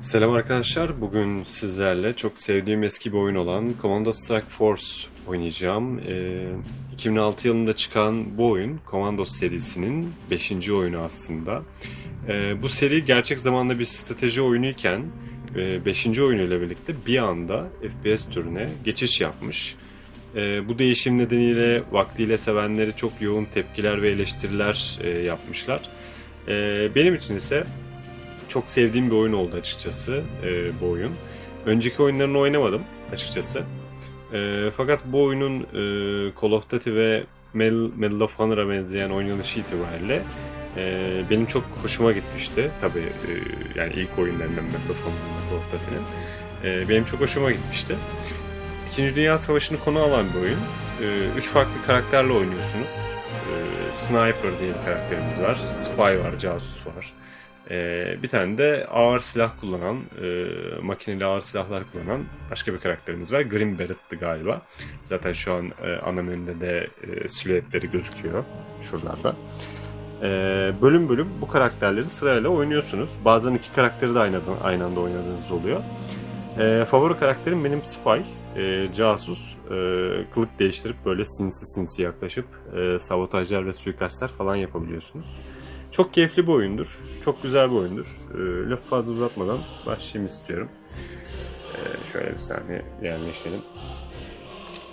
Selam arkadaşlar. Bugün sizlerle çok sevdiğim eski bir oyun olan Commando Strike Force oynayacağım. Ee, 2006 yılında çıkan bu oyun Commandos serisinin 5. oyunu aslında. Ee, bu seri gerçek zamanda bir strateji oyunuyken 5. oyunuyla birlikte bir anda FPS türüne geçiş yapmış. Ee, bu değişim nedeniyle vaktiyle sevenleri çok yoğun tepkiler ve eleştiriler e, yapmışlar. Ee, benim için ise çok sevdiğim bir oyun oldu açıkçası e, bu oyun. Önceki oyunlarını oynamadım açıkçası. E, fakat bu oyunun e, Call of Duty ve Medal, of Honor'a benzeyen oynanışı itibariyle e, benim çok hoşuma gitmişti. Tabii e, yani ilk oyunlarından Medal of Honor'ın Call of Duty'nin. E, benim çok hoşuma gitmişti. İkinci Dünya Savaşı'nı konu alan bir oyun. E, üç farklı karakterle oynuyorsunuz. E, Sniper diye bir karakterimiz var. Spy var, casus var. Ee, bir tane de ağır silah kullanan, e, makineli ağır silahlar kullanan başka bir karakterimiz var. Grim Barrett'tı galiba. Zaten şu an e, ana menüde de e, silüetleri gözüküyor şuralarda. E, bölüm bölüm bu karakterleri sırayla oynuyorsunuz. Bazen iki karakteri de aynı, aynı anda oynadığınız oluyor. E, favori karakterim benim Spy. E, casus. E, kılık değiştirip böyle sinsi sinsi yaklaşıp e, sabotajlar ve suikastler falan yapabiliyorsunuz. Çok keyifli bir oyundur. Çok güzel bir oyundur. E, lafı fazla uzatmadan başlayayım istiyorum. E, şöyle bir saniye yerleşelim.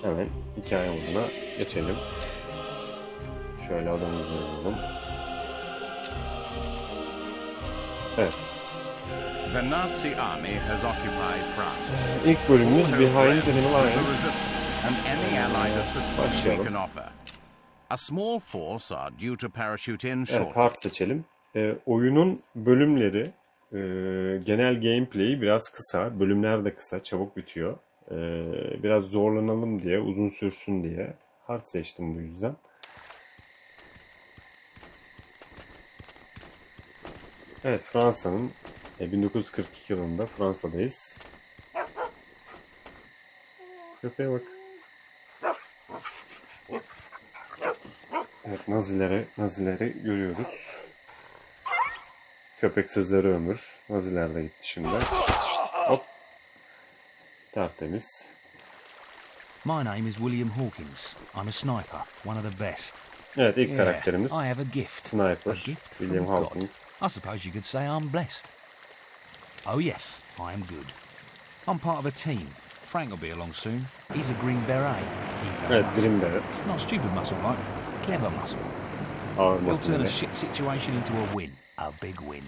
Hemen hikaye moduna geçelim. Şöyle adamımızı yazalım. Evet. The Nazi army has occupied France. İlk bölümümüz Behind Enemy Lines. Başlayalım. Can offer. A small force are due to parachute in Evet, hard seçelim. E, oyunun bölümleri, e, genel gameplay'i biraz kısa. Bölümler de kısa, çabuk bitiyor. E, biraz zorlanalım diye, uzun sürsün diye hard seçtim bu yüzden. Evet, Fransa'nın e, 1942 yılında Fransa'dayız. Köpeğe bak. Evet, Nazileri, Nazileri görüyoruz. Köpeksizleri ömür. Naziler de gitti şimdi. Hop. Tertemiz. My name is William Hawkins. I'm a sniper, one of the best. Evet, ilk karakterimiz I have a gift. Sniper, A gift William. Hawkins. I suppose you could say I'm blessed. Oh yes, I am good. I'm part of a team. Frank will be along soon. He's a Green Beret. He's the Evet. Green Beret. Not stupid muscle like, clever muscle. Oh, Ağır He'll turn a shit situation into a win. A big win.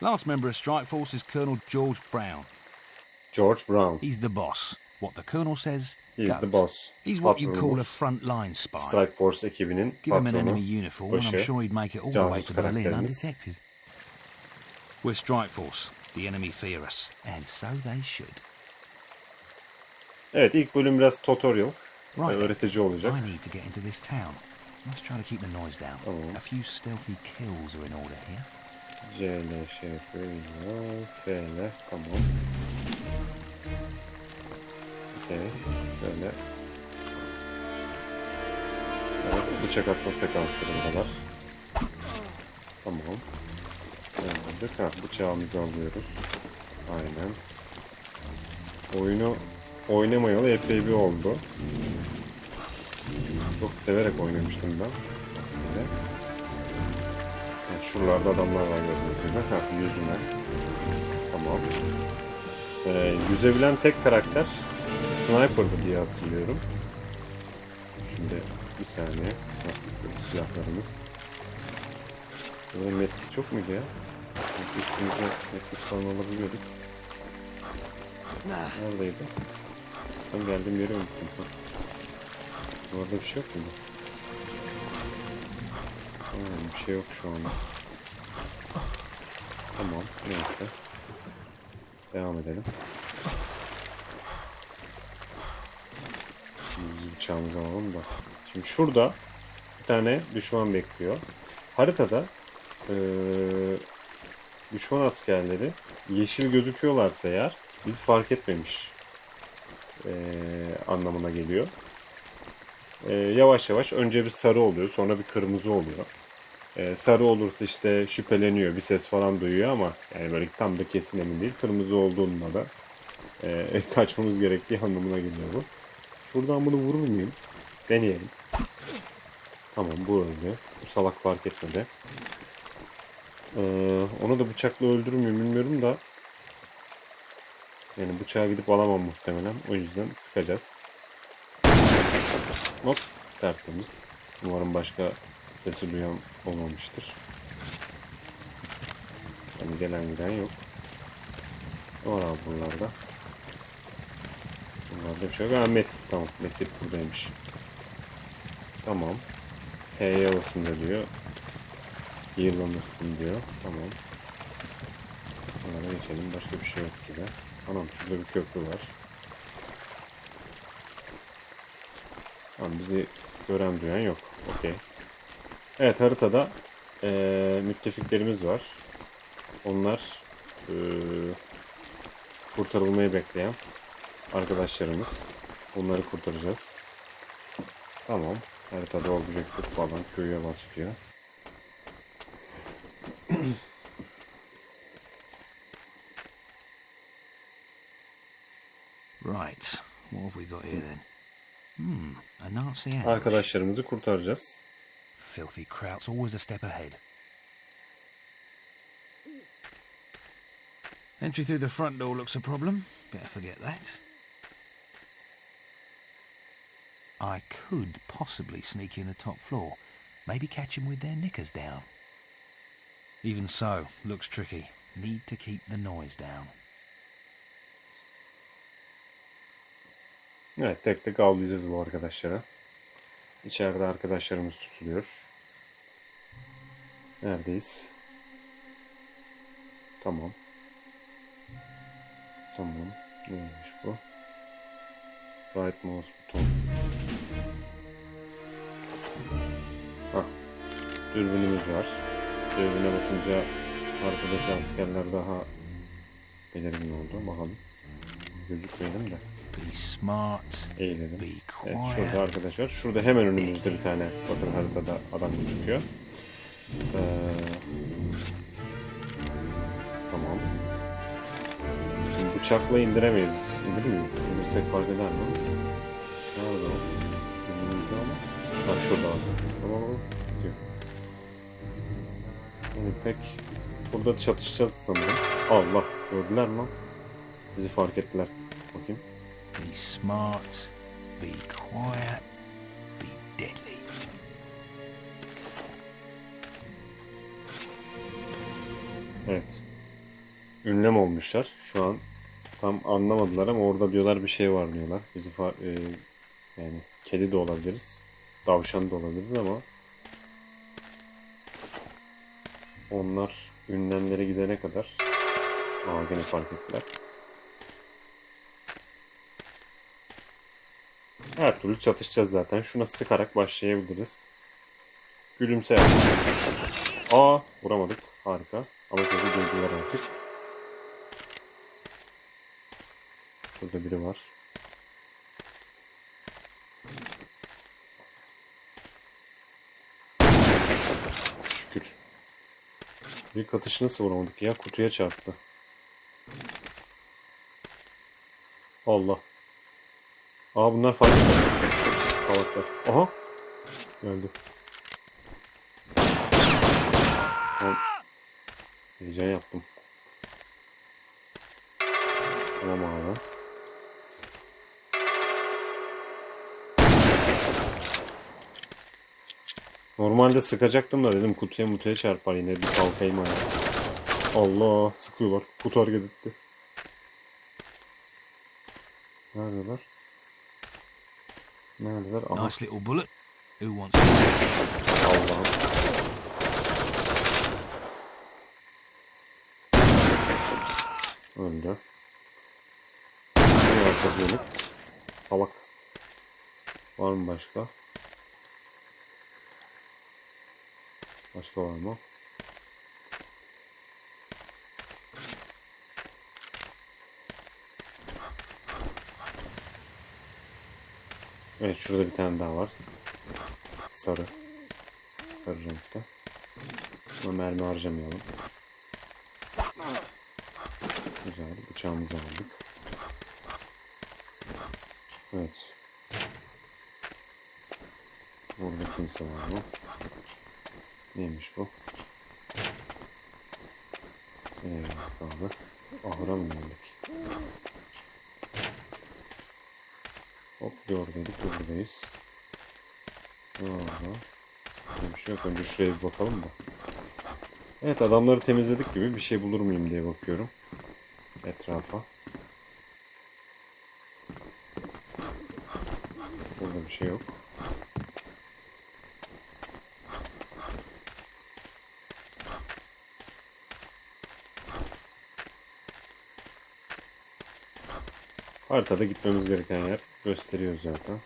Last member of Strike Force is Colonel George Brown. George Brown. He's the boss. What the Colonel says, He's goes. the boss. He's what you call a front-line spy. Strike Force ekibinin Give him an enemy uniform, and I'm sure he'd make it all the way to Berlin undetected. We're Strike Force. The enemy fear us, and so they should. Evet, ilk bölüm biraz tutorial. Right. Öğretici olacak. I need to get into this town. Must try to keep the noise down. Tamam. A few stealthy kills are in order here. C ile şey yapıyor. F ile. Tamam. Okey. Şöyle. Evet, bıçak atma sekansları buralar. Tamam. Yazdık. Ha, bıçağımızı alıyoruz. Aynen. Oyunu oynamayalı epey bir oldu. Çok severek oynamıştım ben. Böyle. Evet, şuralarda adamlar var gördüğünüz gibi. Ha, yüzüne. Tamam. Ee, yüzebilen tek karakter Sniper'dı diye hatırlıyorum. Şimdi bir saniye. Ha, silahlarımız. Burada medkit çok muydu ya? Üstümüze medkit falan alabiliyorduk. Neredeydi? Ben geldiğim yere unuttum. Orada bir şey yok muydu? Hmm, bir şey yok şu anda. Tamam, neyse. Devam edelim. Şimdi biz bıçağımızı alalım da. Şimdi şurada bir tane düşman bekliyor. Haritada eee, düşman askerleri yeşil gözüküyorlarsa eğer bizi fark etmemiş eee, anlamına geliyor. Eee, yavaş yavaş önce bir sarı oluyor sonra bir kırmızı oluyor. Ee, sarı olursa işte şüpheleniyor, bir ses falan duyuyor ama yani böyle tam da kesin emin değil. Kırmızı olduğunda da e, kaçmamız gerektiği anlamına geliyor bu. Şuradan bunu vurur muyum? Deneyelim. Tamam bu öldü. Bu salak fark etmedi. Ee, onu da bıçakla öldürür müyüm bilmiyorum da. Yani bıçağa gidip alamam muhtemelen. O yüzden sıkacağız. Hop tertemiz. Umarım başka sesi duyan olmamıştır. Yani gelen giden yok. Var abi buralarda? Bunlarda bir şey yok. Ha Metin. Tamam. Metin buradaymış. Tamam. H'ye basın da diyor. Yığılanırsın diyor. Tamam. Bunlara geçelim. Başka bir şey yok gibi. Anam şurada bir köprü var. Tamam bizi gören duyan yok. Okey. Evet haritada eee, müttefiklerimiz var. Onlar eee, kurtarılmayı bekleyen arkadaşlarımız. Onları kurtaracağız. Tamam. Haritada objektif falan köye başlıyor. Right, what have we got here then? Hmm, a Nazi ambush. Arkadaşlarımızı kurtaracağız. Filthy Kraut's always a step ahead. Entry through the front door looks a problem. Better forget that. I could possibly sneak in the top floor. Maybe catch 'em with their knickers down. Even so, looks tricky. Need to keep the noise down. Evet tek tek avlayacağız bu arkadaşlara. İçeride arkadaşlarımız tutuluyor. Neredeyiz? Tamam. Tamam. Neymiş bu? Right mouse buton. Hah. Dürbünümüz var. Dürbüne basınca arkadaki askerler daha belirgin oldu. Bakalım. Gözükmeyelim de. Be smart. Eğilelim. Be Evet şurada arkadaşlar. Şurada hemen önümüzde bir tane bakın haritada adam gözüküyor. Ee, tamam. Şimdi bıçakla indiremeyiz. İndirir miyiz? İndirsek fark eder mi? Nerede o? Ama. Bak şurada abi. Tamam tamam. Gidiyor. Yani pek burada çatışacağız sanırım. Allah gördüler mi? Bizi fark ettiler. Be smart. Be quiet. Be deadly. Evet. Ünlem olmuşlar. Şu an tam anlamadılar ama orada diyorlar bir şey var diyorlar. Bizi e, yani kedi de olabiliriz. Tavşan da olabiliriz ama onlar ünlemlere gidene kadar Aa gene fark ettiler. Her türlü çatışacağız zaten. Şuna sıkarak başlayabiliriz. Gülümse. Aa vuramadık. Harika. Ama sesi duydular artık. Burada biri var. Şükür. Bir katışı nasıl vuramadık ya? Kutuya çarptı. Allah. Aa bunlar etmedi. Salaklar. Aha. Geldi. Tamam. Heyecan yaptım. Tamam abi. Normalde sıkacaktım da dedim kutuya mutuya çarpar yine bir kalkayım ayağa. Allah sıkıyorlar. Kutu hareket etti. Neredeler? Neredeler? Aha Nice little bullet. Who wants to test? Allah'ım. Öldü. Bir arkası dönük. Salak. Var mı başka? Başka var mı? Evet şurada bir tane daha var. Sarı. Sarı renkte. Ama mermi harcamayalım. Güzel. Bıçağımızı aldık. Evet. Burada kimse var mı? Neymiş bu? Ee, abi. Ahıra mı geldik? Hop gördük buradayız. Aha. Bir şey yok. Önce şuraya bir bakalım da. Evet adamları temizledik gibi bir şey bulur muyum diye bakıyorum. Etrafa. Burada bir şey yok. Haritada gitmemiz gereken yer gösteriyor zaten.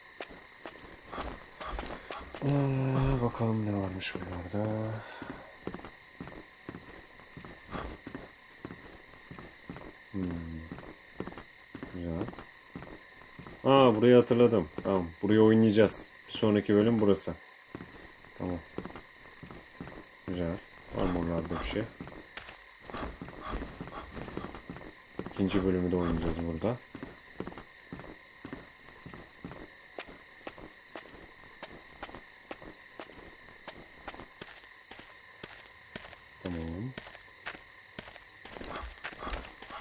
Ee, bakalım ne varmış buralarda. Hmm. Güzel. Aa burayı hatırladım. Tamam. Burayı oynayacağız. Bir sonraki bölüm burası. Tamam. Güzel. Var mı oralarda bir şey? İkinci bölümü de oynayacağız burada. Tamam.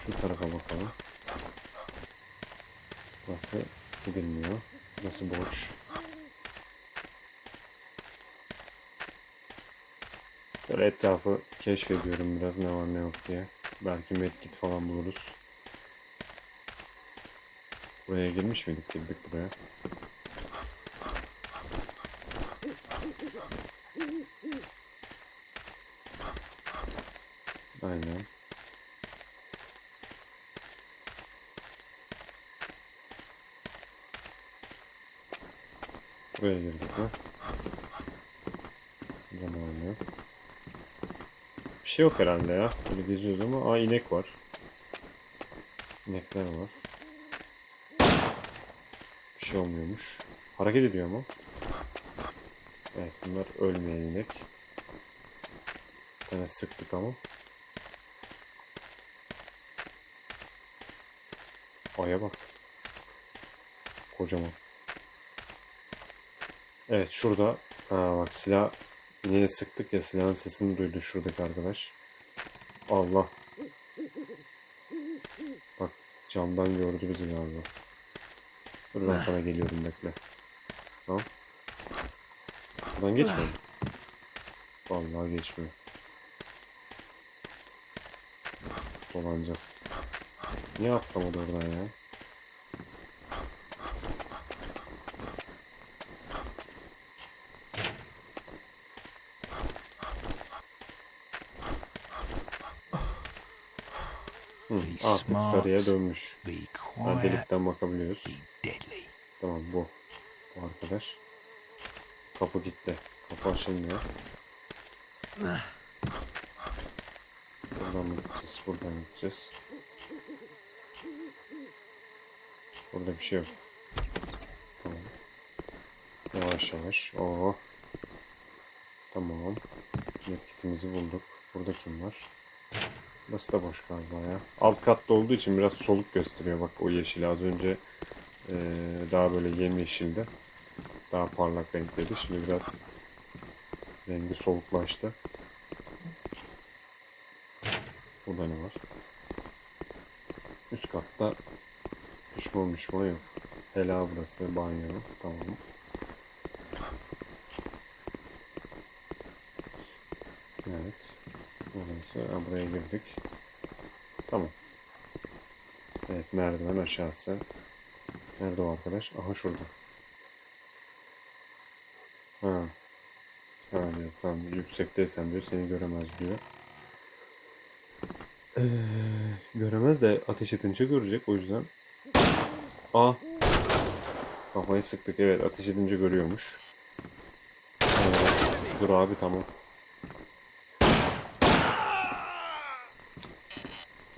Şu tarafa bakalım. Nasıl gidilmiyor? Nasıl boş? Böyle etrafı keşfediyorum biraz ne var ne yok diye. Belki medkit falan buluruz. Buraya girmiş miydik? Girdik buraya. Aynen. Buraya girdik mi? Zamanı. Bir şey yok herhalde ya. Böyle geziyoruz ama aa inek var. İnekler var. Bir şey olmuyormuş. Hareket ediyor mu? Evet bunlar ölmeyen inek. Bir tane sıktık ama. Aya bak. Kocaman. Evet şurada. Ha bak silah ineğe sıktık ya silahın sesini duydu şuradaki arkadaş. Allah. Bak camdan gördü bizi galiba. Dur ben sana geliyorum bekle. Tamam. Buradan geçmiyor? Vallahi geçmiyor. Dolanacağız. Niye atlamadı oradan ya? Hı, artık sarıya dönmüş. Ha, delikten bakabiliyoruz. Tamam bu. Bu arkadaş. Kapı gitti. Kapı açılmıyor. Buradan gideceğiz? Buradan gideceğiz. Burada bir şey yok. Tamam. Yavaş yavaş. Oo. Tamam. Medkitimizi bulduk. Burada kim var? Burası da boş galiba ya. Alt katta olduğu için biraz soluk gösteriyor. Bak o yeşil az önce eee, daha böyle yemyeşildi. Daha parlak renkteydi. Şimdi biraz rengi soluklaştı. Burada ne var? Üst katta düşman düşman yok. Hela burası banyo. Tamam. Evet. Burası. Ha, buraya girdik. Tamam. Evet merdiven aşağısı. Nerede o arkadaş? Aha şurada. Ha. Ha diyor tamam yüksekteysen diyor seni göremez diyor. Ee, göremez de ateş edince görecek o yüzden. Aa. Kafayı sıktık evet ateş edince görüyormuş. Ee, dur abi tamam.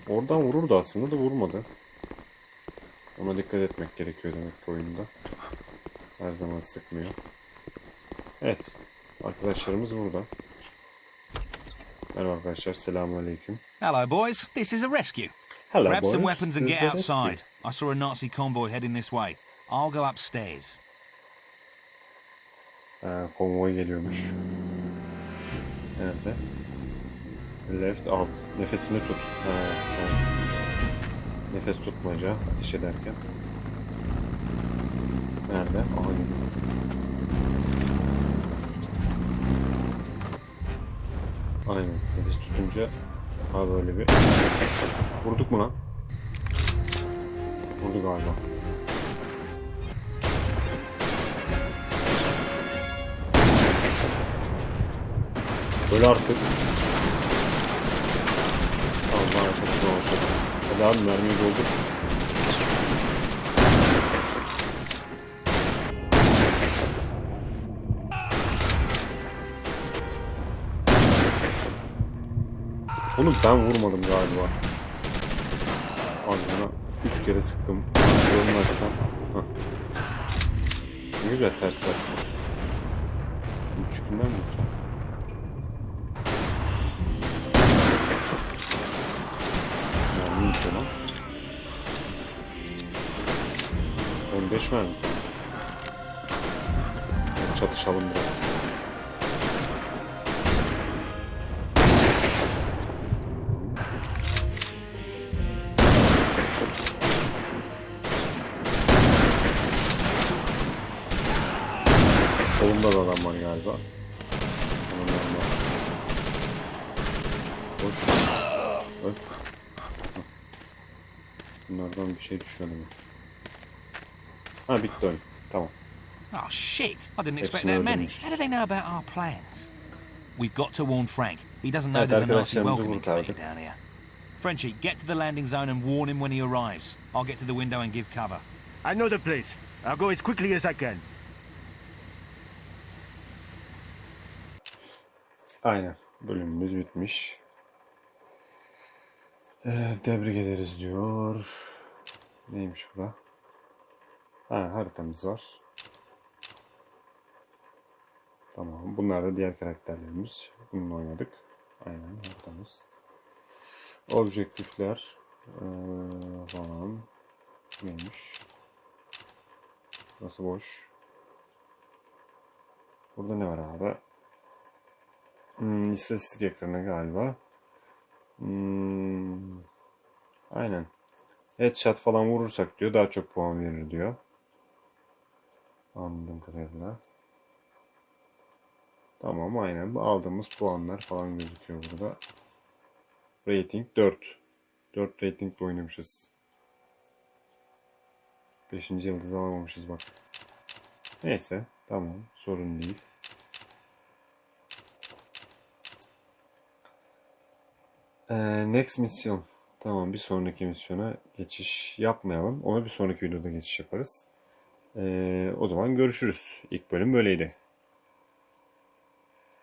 Oradan vururdu aslında da vurmadı. Ama dikkat etmek gerekiyor demek ki oyunda. Her zaman sıkmıyor. Evet. Arkadaşlarımız burada. Merhaba arkadaşlar. Selamünaleyküm. Hello, boys. This is a rescue. Hello Grab some boys. weapons and This get a outside. rescue. I saw a Nazi convoy heading this way. I'll go upstairs. Ha, konvoy geliyormuş. Nerede? Left alt. Nefesini tut. Ha, ha. Nefes tutmaca ateş ederken. Nerede? Aha. Aynen. Nefes tutunca ha böyle bir vurduk mu lan? Vurdu galiba. Böyle artık. Allah çok güzel oldu. Hadi abi mermiyi doldur. Onu ben vurmadım galiba. Ağzına üç kere sıktım. Görmezsem. Ne güzel ters yaptım. Üç günden mi yoksa? Mermi yiyeceğim lan. 15 mermi. Çatışalım biraz. Solunda da adam var galiba. Onun yanında. Boş. Öl. Bunlardan bir şey düşmedi mi? Ha bitti oyun. Tamam. Oh, shit. I didn't expect that many. How do they know about our plans? We've got to warn Frank. He doesn't know Evet, there's a Nazi arkadaşlarımızı welcoming kurtardık. committee down here. Frenchie, get to the landing zone and warn him when he arrives. I'll get to the window and give cover. I know the place. I'll go as quickly as I can. Aynen. Bölümümüz bitmiş. Ee, tebrik ederiz diyor. Neymiş bu da? Ha haritamız var. Tamam. Bunlar da diğer karakterlerimiz. Bununla oynadık. Aynen haritamız. Objektifler ee, falan. Neymiş? Burası boş. Burada ne var abi? Hmm, istatistik ekranı galiba. Hmm, aynen. Headshot falan vurursak diyor daha çok puan verir diyor. Anladığım kadarıyla. Tamam aynen. Aldığımız puanlar falan gözüküyor burada. Rating 4. 4 ratingle oynamışız. 5. yıldız alamamışız bak. Neyse. Tamam. Sorun değil. Ee, next misyon. Tamam bir sonraki misyona geçiş yapmayalım. Ona bir sonraki videoda geçiş yaparız. Ee, o zaman görüşürüz. İlk bölüm böyleydi.